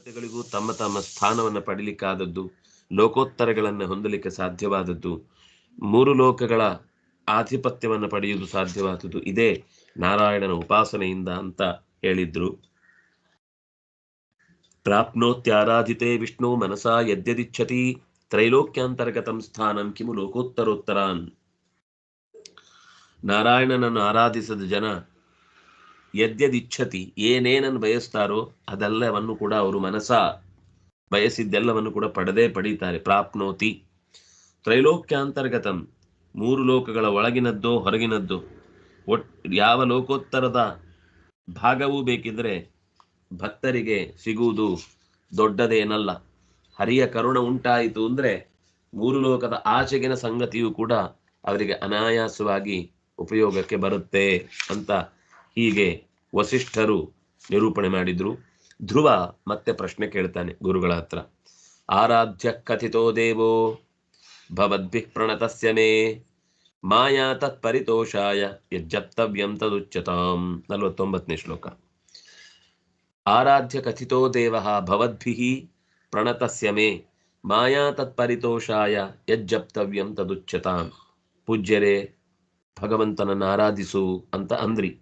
ದೇವತೆಗಳಿಗೂ ತಮ್ಮ ತಮ್ಮ ಸ್ಥಾನವನ್ನು ಪಡಿಲಿಕ್ಕಾದದ್ದು, ಲೋಕೋತ್ತರಗಳನ್ನು ಹೊಂದಲಿಕ್ಕೆ ಸಾಧ್ಯವಾದದ್ದು, ಮೂರು ಲೋಕಗಳ ಆಧಿಪತ್ಯವನ್ನು ಪಡೆಯುವುದು ಸಾಧ್ಯವಾದದ್ದು. ಇದೇ ನಾರಾಯಣನ ಉಪಾಸನೆಯಿಂದ ಅಂತ ಹೇಳಿದ್ರು. ಪ್ರಾಪ್ನೋತ್ಯಾರಾಧಿತೆ ವಿಷ್ಣು ಮನಸಾ ಯದ್ಯದಿಚ್ಛತಿ ತ್ರೈಲೋಕ್ಯಾಂತರ್ಗತಂ ಸ್ಥಾನಂ ಕಿಮು ಲೋಕೋತ್ತರೋತ್ತರಾನ್. ನಾರಾಯಣನನ್ನು ಆರಾಧಿಸದ ಜನ ಯದ್ಯದಿಚ್ಛತಿ, ಏನೇನನ್ನು ಬಯಸ್ತಾರೋ ಅದೆಲ್ಲವನ್ನು ಕೂಡ ಅವರು ಮನಸ ಬಯಸಿದ್ದೆಲ್ಲವನ್ನು ಕೂಡ ಪಡೆದೇ ಪಡೀತಾರೆ. ಪ್ರಾಪ್ನೋತಿ. ತ್ರೈಲೋಕ್ಯಾಂತರ್ಗತಂ. ಮೂರು ಲೋಕಗಳ ಒಳಗಿನದ್ದೋ ಹೊರಗಿನದ್ದು. ಒಟ್, ಯಾವ ಲೋಕೋತ್ತರದ ಭಾಗವೂ ಬೇಕಿದ್ರೆ ಭಕ್ತರಿಗೆ ಸಿಗುವುದು ದೊಡ್ಡದೇನಲ್ಲ. ಹರಿಯ ಕರುಣ ಉಂಟಾಯಿತು ಅಂದ್ರೆ ಮೂರು ಲೋಕದ ಆಚೆಗಿನ ಸಂಗತಿಯೂ ಕೂಡ ಅವರಿಗೆ ಅನಾಯಾಸವಾಗಿ ಉಪಯೋಗಕ್ಕೆ ಬರುತ್ತೆ ಅಂತ ಹೀಗೆ ವಸಿಷ್ಠರು ನಿರೂಪಣೆ ಮಾಡಿದ್ರು. ಧ್ರುವ ಮತ್ತೆ ಪ್ರಶ್ನೆ ಕೇಳ್ತಾನೆ ಗುರುಗಳ ಹತ್ರ. ಆರಾಧ್ಯ ಕಥಿತೋ ದೇವೋ ಭವದ್ಭಿ ಪ್ರಣತಸ್ಯ ಮೇ ಮಾಯಾ ತತ್ಪರಿತೋಷಾಯ ಯಜ್ಜಪ್ತವ್ಯಂ ತದುಚ್ಯತಾಂ. ನಲವತ್ತೊಂಬತ್ತನೇ ಶ್ಲೋಕ. ಆರಾಧ್ಯ ಕಥಿತೋ ದೇವ ಭವದ್ಭಿ ಪ್ರಣತಸ್ಯ ಮೇ ಮಾಯಾ ತತ್ಪರಿತೋಷಾಯ ಯಜ್ಜಪ್ತವ್ಯಂ ತದುಚ್ಯತಾಂ. ಪೂಜ್ಯರೇ, ಭಗವಂತನನ್ನು ಆರಾಧಿಸು ಅಂತ ಅಂದ್ರಿ.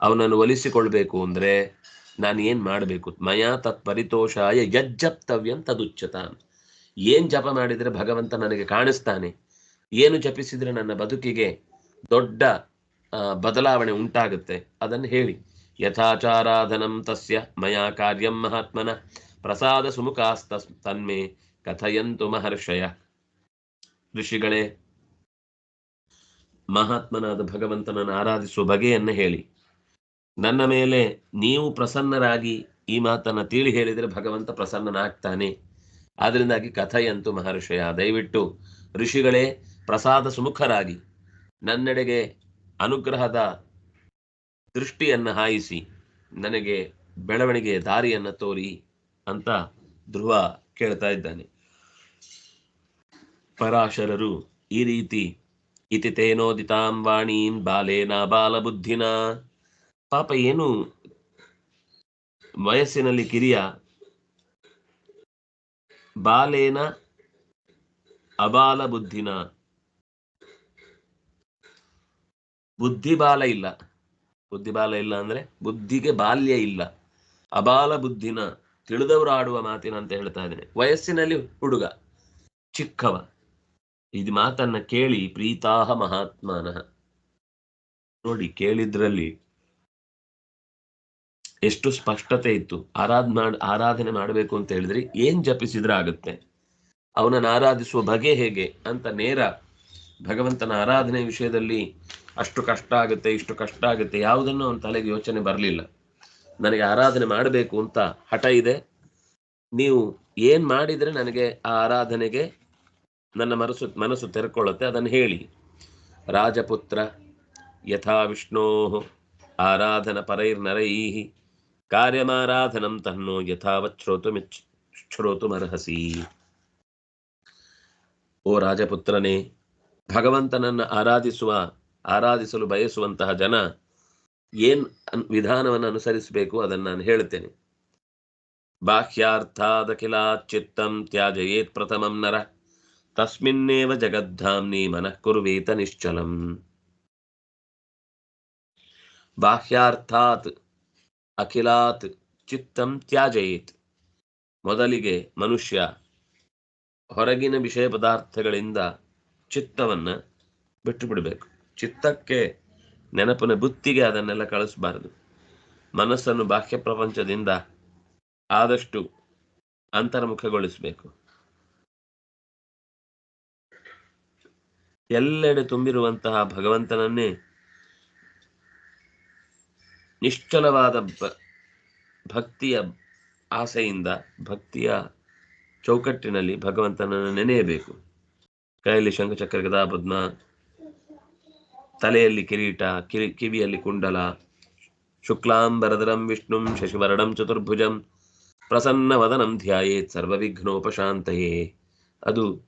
ಅವನನ್ನು ಒಲಿಸಿಕೊಳ್ಬೇಕು ಅಂದ್ರೆ ನಾನು ಏನ್ ಮಾಡಬೇಕು? ಮಯಾ ತತ್ಪರಿತೋಷಾಯ ಯಜ್ಜಪ್ತವ್ಯಂ ತದುಚ್ಚತ ಏನ್ ಜಪ ಮಾಡಿದ್ರೆ ಭಗವಂತ ನನಗೆ ಕಾಣಿಸ್ತಾನೆ? ಏನು ಜಪಿಸಿದ್ರೆ ನನ್ನ ಬದುಕಿಗೆ ದೊಡ್ಡ ಬದಲಾವಣೆ ಉಂಟಾಗುತ್ತೆ? ಅದನ್ನು ಹೇಳಿ. ಯಥಾಚಾರಾಧನಂ ತಸ್ಯ ಮಯಾ ಕಾರ್ಯಂ ಮಹಾತ್ಮನ. ಪ್ರಸಾದ ಸುಮುಖಾಸ್ತ ತನ್ಮೆ ಕಥಯಂತು ಮಹರ್ಷಯ. ಋಷಿಗಳೇ, ಮಹಾತ್ಮನಾದ ಭಗವಂತನನ್ನು ಆರಾಧಿಸುವ ಬಗೆಯನ್ನು ಹೇಳಿ. ನನ್ನ ಮೇಲೆ ನೀವು ಪ್ರಸನ್ನರಾಗಿ ಈ ಮಾತನ್ನ ತಿಳಿ ಹೇಳಿದರೆ ಭಗವಂತ ಪ್ರಸನ್ನನಾಗ್ತಾನೆ. ಆದ್ರಿಂದಾಗಿ ಕಥೆಯಂತೂ ಮಹರ್ಷಯ. ದಯವಿಟ್ಟು ಋಷಿಗಳೇ, ಪ್ರಸಾದ ಸುಮುಖರಾಗಿ ನನ್ನೆಡೆಗೆ ಅನುಗ್ರಹದ ದೃಷ್ಟಿಯನ್ನು ಹಾಯಿಸಿ, ನನಗೆ ಬೆಳವಣಿಗೆ ದಾರಿಯನ್ನು ತೋರಿ ಅಂತ ಧ್ರುವ ಕೇಳ್ತಾ ಇದ್ದಾನೆ. ಪರಾಶರರು ಈ ರೀತಿ ಇತಿ ತೇನೋದಿತಾಂ ವಾಣೀನ್ ಬಾಲೇನ ಬಾಲಬುದ್ಧಿನ ಪಾಪ ಏನು ವಯಸ್ಸಿನಲ್ಲಿ ಕಿರಿಯ ಬಾಲೇನ ಅಬಾಲ ಬುದ್ಧಿನ. ಬುದ್ಧಿ ಬಾಲ ಇಲ್ಲ. ಬುದ್ಧಿ ಬಾಲ ಇಲ್ಲ ಅಂದ್ರೆ ಬುದ್ಧಿಗೆ ಬಾಲ್ಯ ಇಲ್ಲ. ಅಬಾಲ ಬುದ್ಧಿನ ತಿಳಿದವರು ಆಡುವ ಮಾತಿನ ಅಂತ ಹೇಳ್ತಾ ಇದ್ದೇನೆ. ವಯಸ್ಸಿನಲ್ಲಿ ಹುಡುಗ, ಚಿಕ್ಕವ. ಇದು ಮಾತನ್ನ ಕೇಳಿ ಪ್ರೀತಾಹ ಮಹಾತ್ಮನಃ. ನೋಡಿ, ಕೇಳಿದ್ರಲ್ಲಿ ಎಷ್ಟು ಸ್ಪಷ್ಟತೆ ಇತ್ತು. ಆರಾಧನಾ ಆರಾಧನೆ ಮಾಡಬೇಕು ಅಂತ ಹೇಳಿದ್ರೆ ಏನ್ ಜಪಿಸಿದ್ರೆ ಆಗುತ್ತೆ? ಅವನನ್ನು ಆರಾಧಿಸುವ ಬಗೆ ಹೇಗೆ? ಅಂತ ನೇರ ಭಗವಂತನ ಆರಾಧನೆ ವಿಷಯದಲ್ಲಿ ಅಷ್ಟು ಕಷ್ಟ ಆಗುತ್ತೆ, ಇಷ್ಟು ಕಷ್ಟ ಆಗುತ್ತೆ, ಯಾವುದನ್ನು ಅವನ ತಲೆಗೆ ಯೋಚನೆ ಬರಲಿಲ್ಲ. ನನಗೆ ಆರಾಧನೆ ಮಾಡಬೇಕು ಅಂತ ಹಠ ಇದೆ. ನೀವು ಏನ್ ಮಾಡಿದ್ರೆ ನನಗೆ ಆ ಆರಾಧನೆಗೆ ನನ್ನ ಮನಸ್ಸು ಮನಸ್ಸು ತೆರೆಕೊಳ್ಳುತ್ತೆ, ಅದನ್ನು ಹೇಳಿ. ರಾಜಪುತ್ರ ಯಥಾ ವಿಷ್ಣೋ ಆರಾಧನ ಪರೈರ್ನರೈ. ಕಾರ್ಯಮಾರಾಧನಂ ತನ್ನೋ ಯಥಾವತ್ ಶ್ರೋತುಮಿಚ್ ಶ್ರೋತುಮರ್ಹಸಿ ಓ ರಾಜಪುತ್ರನೇ ಭಗವಂತನನ್ನು ಆರಾಧಿಸುವ ಆರಾಧಿಸಲು ಬಯಸುವಂತಹ ಜನ ಏನ್ ಅನ್- ವಿಧಾನವನ್ನು ಅನುಸರಿಸಬೇಕು ಅದನ್ನು ನಾನು ಹೇಳ್ತೇನೆ ಬಾಹ್ಯಾರ್ಥಾದಖಿಲಾತ್ ಚಿತ್ತಂ ತ್ಯಾಜಯೇತ್ ಪ್ರಥಮಂ ನರ ತಸ್ಮಿನ್ನೇವ ಜಗದ್ಧಾಮ್ನಿ ಮನಃ ಕುರ್ವೇತ ನಿಶ್ಚಲಂ ಬಾಹ್ಯಾರ್ಥಾತ್ ಅಖಿಲಾತ್ ಚಿತ್ತಂ ತ್ಯಾಜಯಿತ್. ಮೊದಲಿಗೆ ಮನುಷ್ಯ ಹೊರಗಿನ ವಿಷಯ ಪದಾರ್ಥಗಳಿಂದ ಚಿತ್ತವನ್ನು ಬಿಟ್ಟು ಬಿಡಬೇಕು ಚಿತ್ತಕ್ಕೆ ನೆನಪಿನ ಬುತ್ತಿಗೆ ಅದನ್ನೆಲ್ಲ ಕಳಿಸಬಾರದು. ಮನಸ್ಸನ್ನು ಬಾಹ್ಯ ಪ್ರಪಂಚದಿಂದ ಆದಷ್ಟು ಅಂತರ್ಮುಖಗೊಳಿಸಬೇಕು. ಎಲ್ಲೆಡೆ ತುಂಬಿರುವಂತಹ ಭಗವಂತನನ್ನೇ ನಿಶ್ಚಲವಾದ ಭಕ್ತಿಯ ಆಸೆಯಿಂದ, ಭಕ್ತಿಯ ಚೌಕಟ್ಟಿನಲ್ಲಿ ಭಗವಂತನನ್ನು ನೆನೆಯಬೇಕು. ಕೈಯಲ್ಲಿ ಶಂಖಚಕ್ರ, ಗದಾಪದ್ಮ, ತಲೆಯಲ್ಲಿ ಕಿರೀಟ, ಕಿರಿ, ಕಿವಿಯಲ್ಲಿ ಕುಂಡಲ, ಶುಕ್ಲಾಂಬರದರಂ ವಿಷ್ಣುಂ ಶಶಿವರಣಂ ಚತುರ್ಭುಜಂ, ಪ್ರಸನ್ನ ವದನಂ ಧ್ಯಾಯೇತ್ ಸರ್ವವಿಘ್ನೋಪಶಾಂತಯೇ. ಅದು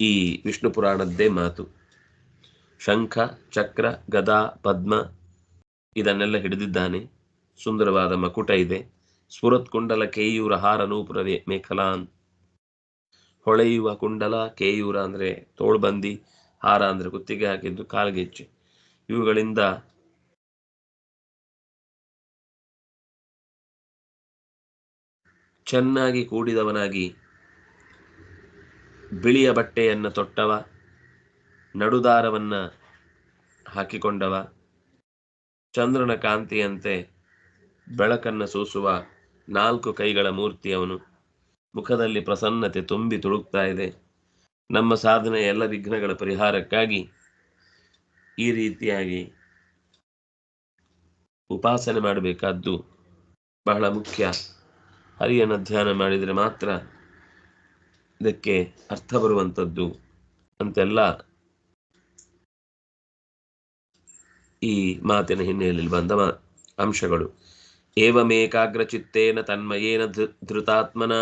ಈ ವಿಷ್ಣು ಪುರಾಣದ್ದೇ ಮಾತು. ಶಂಖ, ಚಕ್ರ, ಗದಾ, ಪದ್ಮ ಇದನ್ನೆಲ್ಲ ಹಿಡಿದಿದ್ದಾನೆ. ಸುಂದರವಾದ ಮಕುಟ ಇದೆ. ಸ್ಫುರತ್ ಕುಂಡಲ ಕೇಯೂರ ಹಾರ ನೂಪುರ ಮೇಖಲಾನ್. ಹೊಳೆಯುವ ಕುಂಡಲ ಕೇಯೂರ ಅಂದ್ರೆ ತೋಳ್ಬಂದಿ, ಹಾರ ಅಂದ್ರೆ ಕುತ್ತಿಗೆ ಹಾಕಿದ್ದು ಕಾಲ್ಗೆಜ್ಜೆ ಇವುಗಳಿಂದ ಚೆನ್ನಾಗಿ ಕೂಡಿದವನಾಗಿ ಬಿಳಿಯ ಬಟ್ಟೆಯನ್ನು ತೊಟ್ಟವ, ನಡುದಾರವನ್ನ ಹಾಕಿಕೊಂಡವ. ಚಂದ್ರನ ಕಾಂತಿಯಂತೆ ಬೆಳಕನ್ನು ಸೂಸುವ ನಾಲ್ಕು ಕೈಗಳ ಮೂರ್ತಿಯವನು ಮುಖದಲ್ಲಿ ಪ್ರಸನ್ನತೆ ತುಂಬಿ ತುಳುಕ್ತಾ ಇದೆ. ನಮ್ಮ ಸಾಧನೆ ಎಲ್ಲ ವಿಘ್ನಗಳ ಪರಿಹಾರಕ್ಕಾಗಿ ಈ ರೀತಿಯಾಗಿ ಉಪಾಸನೆ ಮಾಡಬೇಕಾದ್ದು ಬಹಳ ಮುಖ್ಯ. ಹರಿಯನ್ನು ಧ್ಯಾನ ಮಾಡಿದರೆ ಮಾತ್ರ ಇದಕ್ಕೆ ಅರ್ಥ ಬರುವಂಥದ್ದು ಅಂತೆಲ್ಲ ಈ ಮಾತಿನ ಹಿನ್ನೆಲೆಯಲ್ಲಿ ಬಂದ ಅಂಶಗಳು. ಏವಮೇಕಾಗ್ರಚಿತ್ತೇನ ತನ್ಮಯೇನ ಧೃತಾತ್ಮನ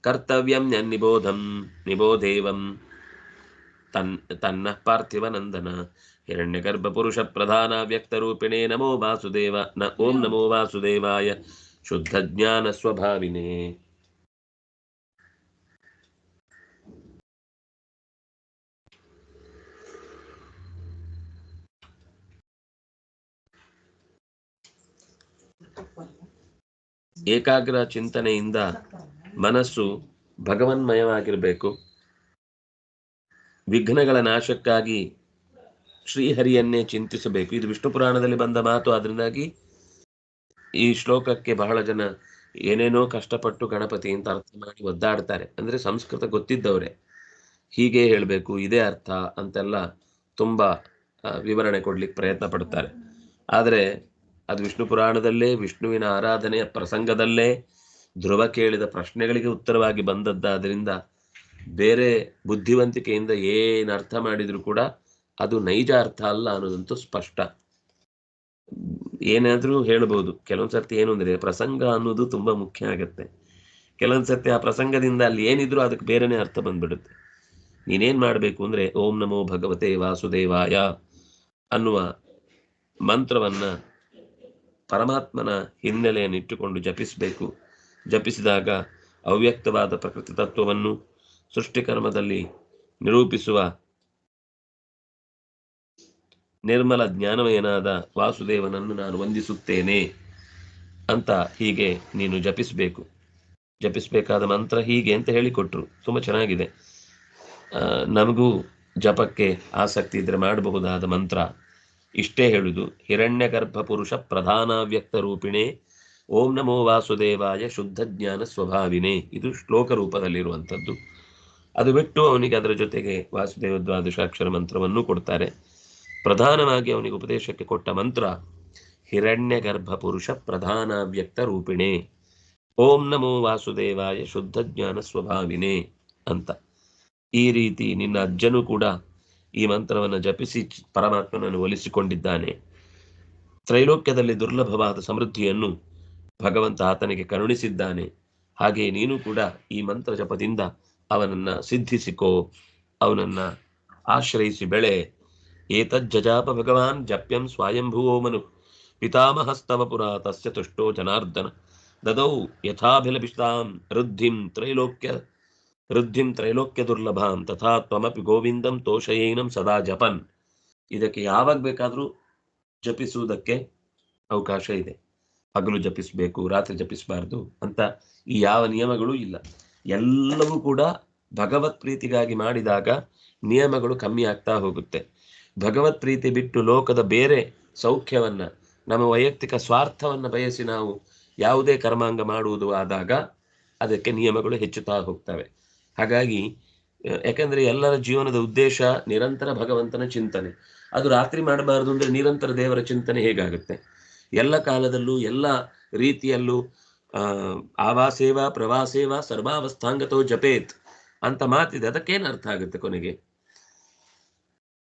ಕರ್ತವ್ಯಂ ನಿಬೋಧಂ ನಿಬೋಧೇವಂ. ತನ್, ತನ್ನ ಪಾರ್ಥಿವನಂದನ ಹಿರಣ್ಯಗರ್ಭ ಪುರುಷ ಪ್ರಧಾನ ವ್ಯಕ್ತರೂಪಿಣೇ ನಮೋ ವಾಸುದೇವ ನ, ಓಂ ನಮೋ ವಾಸುದೇವಾಯ. ಶುದ್ಧ ಜ್ಞಾನ ಸ್ವಭಾವಿನೇ. ಏಕಾಗ್ರ ಚಿಂತನೆಯಿಂದ ಮನಸ್ಸು ಭಗವನ್ಮಯವಾಗಿರಬೇಕು. ವಿಘ್ನಗಳ ನಾಶಕ್ಕಾಗಿ ಶ್ರೀಹರಿಯನ್ನೇ ಚಿಂತಿಸಬೇಕು. ಇದು ವಿಷ್ಣು ಪುರಾಣದಲ್ಲಿ ಬಂದ ಮಾತು. ಅದರಿಂದಾಗಿ ಈ ಶ್ಲೋಕಕ್ಕೆ ಬಹಳ ಜನ ಏನೇನೋ ಕಷ್ಟಪಟ್ಟು ಗಣಪತಿ ಅಂತ ಅರ್ಥ ಮಾಡಿ ಒದ್ದಾಡ್ತಾರೆ. ಅಂದ್ರೆ ಸಂಸ್ಕೃತ ಗೊತ್ತಿದ್ದವರೇ. ಹೀಗೆ ಹೇಳಬೇಕು, ಇದೇ ಅರ್ಥ ಅಂತೆಲ್ಲ ತುಂಬಾ ವಿವರಣೆ ಕೊಡ್ಲಿಕ್ಕೆ ಪ್ರಯತ್ನ ಪಡ್ತಾರೆ. ಆದರೆ ಅದು ವಿಷ್ಣು ಪುರಾಣದಲ್ಲೇ, ವಿಷ್ಣುವಿನ ಆರಾಧನೆಯ ಪ್ರಸಂಗದಲ್ಲೇ ಧ್ರುವ ಕೇಳಿದ ಪ್ರಶ್ನೆಗಳಿಗೆ ಉತ್ತರವಾಗಿ ಬಂದದ್ದಾದ್ರಿಂದ ಬೇರೆ ಬುದ್ಧಿವಂತಿಕೆಯಿಂದ ಏನು ಅರ್ಥ ಮಾಡಿದ್ರು ಕೂಡ ಅದು ನೈಜ ಅರ್ಥ ಅಲ್ಲ ಅನ್ನೋದಂತೂ ಸ್ಪಷ್ಟ. ಏನಾದ್ರೂ ಹೇಳ್ಬೋದು. ಕೆಲವೊಂದ್ಸರ್ತಿ ಏನು ಅಂದರೆ ಪ್ರಸಂಗ ಅನ್ನೋದು ತುಂಬಾ ಮುಖ್ಯ ಆಗತ್ತೆ. ಕೆಲವೊಂದ್ ಸರ್ತಿ ಆ ಪ್ರಸಂಗದಿಂದ ಅಲ್ಲಿ ಏನಿದ್ರೂ ಅದಕ್ಕೆ ಬೇರೆನೆ ಅರ್ಥ ಬಂದ್ಬಿಡುತ್ತೆ. ನೀನೇನ್ ಮಾಡ್ಬೇಕು ಅಂದ್ರೆ ಓಂ ನಮೋ ಭಗವತೆ ವಾಸುದೇವಾಯ ಅನ್ನುವ ಮಂತ್ರವನ್ನ ಪರಮಾತ್ಮನ ಹಿನ್ನೆಲೆಯನ್ನು ಇಟ್ಟುಕೊಂಡು ಜಪಿಸಬೇಕು. ಜಪಿಸಿದಾಗ ಅವ್ಯಕ್ತವಾದ ಪ್ರಕೃತಿ ತತ್ವವನ್ನು ಸೃಷ್ಟಿಕರ್ಮದಲ್ಲಿ ನಿರೂಪಿಸುವ ನಿರ್ಮಲ ಜ್ಞಾನಮಯನಾದ ವಾಸುದೇವನನ್ನು ನಾನು ವಂದಿಸುತ್ತೇನೆ ಅಂತ ಹೀಗೆ ನೀನು ಜಪಿಸಬೇಕು. ಜಪಿಸಬೇಕಾದ ಮಂತ್ರ ಹೀಗೆ ಅಂತ ಹೇಳಿಕೊಟ್ರು. ತುಂಬ ಚೆನ್ನಾಗಿದೆ. ನಮಗೂ ಜಪಕ್ಕೆ ಆಸಕ್ತಿ ಇದ್ರೆ ಮಾಡಬಹುದಾದ ಮಂತ್ರ. ಇಷ್ಟೇ ಹೇಳುದು. ಹಿರಣ್ಯಗರ್ಭ ಪುರುಷ ಪ್ರಧಾನ ವ್ಯಕ್ತ ರೂಪಿಣೆ ಓಂ ನಮೋ ವಾಸುದೇವಾಯ ಶುದ್ಧ ಜ್ಞಾನ ಸ್ವಭಾವಿನೇ. ಇದು ಶ್ಲೋಕ ರೂಪದಲ್ಲಿರುವಂಥದ್ದು. ಅದು ಬಿಟ್ಟು ಅವನಿಗೆ ಅದರ ಜೊತೆಗೆ ವಾಸುದೇವ ದ್ವಾದಶಾಕ್ಷರ ಮಂತ್ರವನ್ನು ಕೊಡ್ತಾರೆ. ಪ್ರಧಾನವಾಗಿ ಅವನಿಗೆ ಉಪದೇಶಕ್ಕೆ ಕೊಟ್ಟ ಮಂತ್ರ ಹಿರಣ್ಯ ಪುರುಷ ಪ್ರಧಾನ ವ್ಯಕ್ತ ರೂಪಿಣೆ ಓಂ ನಮೋ ವಾಸುದೇವಾಯ ಶುದ್ಧ ಜ್ಞಾನ ಸ್ವಭಾವಿನೇ ಅಂತ. ಈ ರೀತಿ ನಿನ್ನ ಅಜ್ಜನು ಕೂಡ ಈ ಮಂತ್ರವನ್ನು ಜಪಿಸಿ ಪರಮಾತ್ಮನನ್ನು ಒಲಿಸಿಕೊಂಡಿದ್ದಾನೆ. ತ್ರೈಲೋಕ್ಯದಲ್ಲಿ ದುರ್ಲಭವಾದ ಸಮೃದ್ಧಿಯನ್ನು ಭಗವಂತ ಆತನಿಗೆ ಕರುಣಿಸಿದ್ದಾನೆ. ಹಾಗೆ ನೀನು ಕೂಡ ಈ ಮಂತ್ರ ಜಪದಿಂದ ಅವನನ್ನ ಸಿದ್ಧಿಸಿಕೋ, ಅವನನ್ನ ಆಶ್ರಯಿಸಿ ಬೆಳೆ. ಏತಜ್ಜಜಾಪ ಭಗವಾನ್ ಜಪ್ಯಂ ಸ್ವಯಂಭುವೋ ಮನು. ಪಿತಾಮಹಸ್ತವ ಪುರ ತಸ್ಯ ತುಷ್ಟೋ ಜನಾರ್ದನ. ದದೌ ಯಥಾಭಿಲಭಿಷ್ಟಾಂ ವೃದ್ಧಿಂ ತ್ರೈಲೋಕ್ಯ ವೃದ್ಧಿಂ ತ್ರೈಲೋಕ್ಯ ದುರ್ಲಭಾಂ ತಥಾ ತ್ವಮಪಿ ಗೋವಿಂದಂ ತೋಷಯೇನಂ ಸದಾ ಜಪನ್. ಇದಕ್ಕೆ ಯಾವಾಗ ಬೇಕಾದರೂ ಜಪಿಸುವುದಕ್ಕೆ ಅವಕಾಶ ಇದೆ. ಹಗಲು ಜಪಿಸಬೇಕು, ರಾತ್ರಿ ಜಪಿಸಬಾರ್ದು ಅಂತ ಈ ಯಾವ ನಿಯಮಗಳು ಇಲ್ಲ. ಎಲ್ಲವೂ ಕೂಡ ಭಗವತ್ ಪ್ರೀತಿಗಾಗಿ ಮಾಡಿದಾಗ ನಿಯಮಗಳು ಕಮ್ಮಿ ಆಗ್ತಾ ಹೋಗುತ್ತೆ. ಭಗವತ್ ಪ್ರೀತಿ ಬಿಟ್ಟು ಲೋಕದ ಬೇರೆ ಸೌಖ್ಯವನ್ನ, ನಮ್ಮ ವೈಯಕ್ತಿಕ ಸ್ವಾರ್ಥವನ್ನ ಬಯಸಿ ನಾವು ಯಾವುದೇ ಕರ್ಮಾಂಗ ಮಾಡುವುದು ಆದಾಗ ಅದಕ್ಕೆ ನಿಯಮಗಳು ಹೆಚ್ಚುತ್ತಾ ಹೋಗ್ತವೆ. ಹಾಗಾಗಿ ಯಾಕಂದ್ರೆ ಎಲ್ಲರ ಜೀವನದ ಉದ್ದೇಶ ನಿರಂತರ ಭಗವಂತನ ಚಿಂತನೆ. ಅದು ರಾತ್ರಿ ಮಾಡಬಾರದು ಅಂದ್ರೆ ನಿರಂತರ ದೇವರ ಚಿಂತನೆ ಹೇಗಾಗುತ್ತೆ? ಎಲ್ಲ ಕಾಲದಲ್ಲೂ, ಎಲ್ಲ ರೀತಿಯಲ್ಲೂ ಆವಾಸೇವ, ಪ್ರವಾಸೇವ, ಸರ್ವಾವಸ್ಥಾಂಗತೋ ಜಪೇತ್ ಅಂತ ಮಾತಿದೆ. ಅದಕ್ಕೇನು ಅರ್ಥ ಆಗುತ್ತೆ ಕೊನೆಗೆ?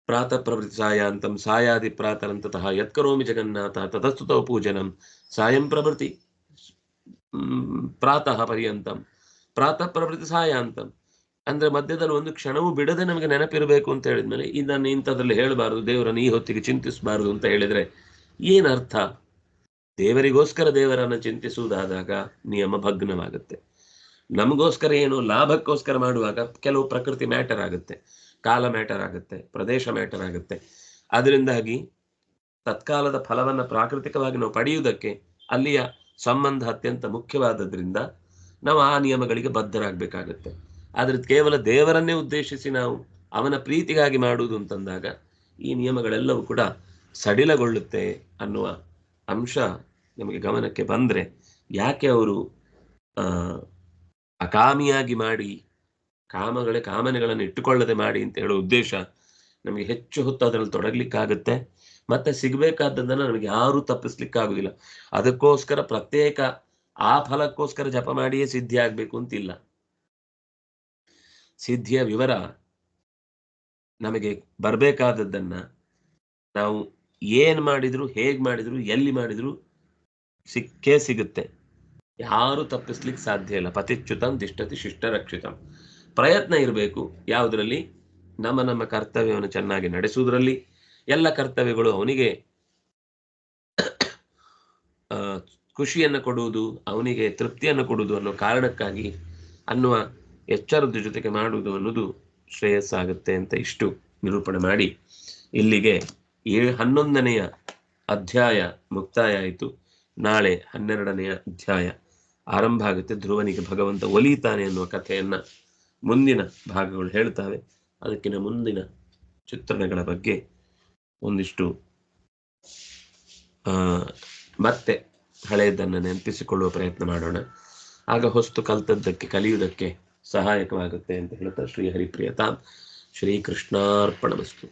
ಪ್ರಾತಃ ಪ್ರವೃತ್ತಿ ಸಾಯಾಂತಂ ಸಾಯಾದಿ ಪ್ರಾತರಂತತಃ ಯತ್ಕರೋಮಿ ಜಗನ್ನಾಥ ತತಸ್ತುತೋ ಪೂಜನಂ ಸಾಯಂ ಪ್ರವೃತ್ತಿ. ಪ್ರಾತಃ ಪರ್ಯಂತಂ. ಪ್ರಾತಃ ಪ್ರವೃತ್ತಿ ಸಾಯಾಂತಂ. ಅಂದ್ರೆ ಮಧ್ಯದಲ್ಲಿ ಒಂದು ಕ್ಷಣವೂ ಬಿಡದೆ ನಮಗೆ ನೆನಪಿರಬೇಕು ಅಂತ ಹೇಳಿದ್ಮೇಲೆ ಇದನ್ನು ಇಂಥದ್ರಲ್ಲಿ ಹೇಳಬಾರದು ದೇವರನ್ನು ಈ ಹೊತ್ತಿಗೆ ಚಿಂತಿಸಬಾರದು ಅಂತ ಹೇಳಿದ್ರೆ ಏನ್ ಅರ್ಥ? ದೇವರಿಗೋಸ್ಕರ ದೇವರನ್ನು ಚಿಂತಿಸುವುದಾದಾಗ ನಿಯಮ ಭಗ್ನವಾಗುತ್ತೆ. ನಮಗೋಸ್ಕರ ಏನು, ಲಾಭಕ್ಕೋಸ್ಕರ ಮಾಡುವಾಗ ಕೆಲವು ಪ್ರಕೃತಿ ಮ್ಯಾಟರ್ ಆಗುತ್ತೆ. ಕಾಲ ಮ್ಯಾಟರ್ ಆಗುತ್ತೆ, ಪ್ರದೇಶ ಮ್ಯಾಟರ್ ಆಗುತ್ತೆ. ಅದರಿಂದಾಗಿ ತತ್ಕಾಲದ ಫಲವನ್ನು ಪ್ರಾಕೃತಿಕವಾಗಿ ನಾವು ಪಡೆಯುವುದಕ್ಕೆ ಅಲ್ಲಿಯ ಸಂಬಂಧ ಅತ್ಯಂತ ಮುಖ್ಯವಾದದ್ರಿಂದ ನಾವು ಆ ನಿಯಮಗಳಿಗೆ ಬದ್ಧರಾಗಬೇಕಾಗತ್ತೆ. ಆದರೆ ಕೇವಲ ದೇವರನ್ನೇ ಉದ್ದೇಶಿಸಿ ನಾವು ಅವನ ಪ್ರೀತಿಗಾಗಿ ಮಾಡುವುದು ಅಂತಂದಾಗ ಈ ನಿಯಮಗಳೆಲ್ಲವೂ ಕೂಡ ಸಡಿಲಗೊಳ್ಳುತ್ತೆ ಅನ್ನುವ ಅಂಶ ನಮಗೆ ಗಮನಕ್ಕೆ ಬಂದರೆ ಯಾಕೆ ಅವರು ಅಕಾಮಿಯಾಗಿ ಮಾಡಿ, ಕಾಮಗಳೇ ಕಾಮನೆಗಳನ್ನು ಇಟ್ಟುಕೊಳ್ಳದೆ ಮಾಡಿ ಅಂತ ಹೇಳೋ ಉದ್ದೇಶ ನಮಗೆ ಹೆಚ್ಚು ಹೊತ್ತು ಅದರಲ್ಲಿ ತೊಡಗಲಿಕ್ಕಾಗುತ್ತೆ. ಮತ್ತೆ ಸಿಗಬೇಕಾದದ್ದನ್ನು ನಮಗೆ ಯಾರೂ ತಪ್ಪಿಸ್ಲಿಕ್ಕಾಗುವುದಿಲ್ಲ ಅದಕ್ಕೋಸ್ಕರ ಪ್ರತ್ಯೇಕ ಆ ಫಲಕ್ಕೋಸ್ಕರ ಜಪ ಮಾಡಿಯೇ ಸಿದ್ಧಿ ಆಗಬೇಕು ಅಂತಿಲ್ಲ. ಸಿದ್ಧಿಯ ವಿವರ ನಮಗೆ ಬರಬೇಕಾದದ್ದನ್ನು ನಾವು ಏನು ಮಾಡಿದ್ರು, ಹೇಗೆ ಮಾಡಿದ್ರು, ಎಲ್ಲಿ ಮಾಡಿದ್ರು ಸಿಕ್ಕೇ ಸಿಗುತ್ತೆ. ಯಾರು ತಪ್ಪಿಸ್ಲಿಕ್ಕೆ ಸಾಧ್ಯ ಇಲ್ಲ. ಪತಿಚ್ಯುತಂ ದಿಷ್ಟತಿ ಶಿಷ್ಟರಕ್ಷಿತಂ. ಪ್ರಯತ್ನ ಇರಬೇಕು ಯಾವುದರಲ್ಲಿ? ನಮ್ಮ ನಮ್ಮ ಕರ್ತವ್ಯವನ್ನು ಚೆನ್ನಾಗಿ ನಡೆಸುವುದರಲ್ಲಿ. ಎಲ್ಲ ಕರ್ತವ್ಯಗಳು ಅವನಿಗೆ ಖುಷಿಯನ್ನು ಕೊಡುವುದು, ಅವನಿಗೆ ತೃಪ್ತಿಯನ್ನು ಕೊಡುವುದು ಅನ್ನೋ ಕಾರಣಕ್ಕಾಗಿ ಅನ್ನುವ ಎಚ್ಚರದ ಜೊತೆಗೆ ಮಾಡುವುದು ಅನ್ನೋದು ಶ್ರೇಯಸ್ಸಾಗುತ್ತೆ ಅಂತ ಇಷ್ಟು ನಿರೂಪಣೆ ಮಾಡಿ. ಇಲ್ಲಿಗೆ ಏ ಹನ್ನೊಂದನೆಯ ಅಧ್ಯಾಯ ಮುಕ್ತಾಯ ಆಯಿತು. ನಾಳೆ ಹನ್ನೆರಡನೆಯ ಅಧ್ಯಾಯ ಆರಂಭ ಆಗುತ್ತೆ. ಧ್ರುವನಿಗೆ ಭಗವಂತ ಒಲಿತಾನೆ ಅನ್ನುವ ಕಥೆಯನ್ನ ಮುಂದಿನ ಭಾಗಗಳು ಹೇಳ್ತಾವೆ. ಅದಕ್ಕಿಂತ ಮುಂದಿನ ಚಿತ್ರಣಗಳ ಬಗ್ಗೆ ಒಂದಿಷ್ಟು ಮತ್ತೆ ಹಳೆಯದನ್ನು ನೆನಪಿಸಿಕೊಳ್ಳುವ ಪ್ರಯತ್ನ ಮಾಡೋಣ. ಆಗ ಹೊಸ್ತು ಕಲ್ತದ್ದಕ್ಕೆ, ಕಲಿಯುವುದಕ್ಕೆ सहायकमागत्यन्ते तत्र श्रीहरिप्रियतां श्रीकृष्णार्पणमस्तु।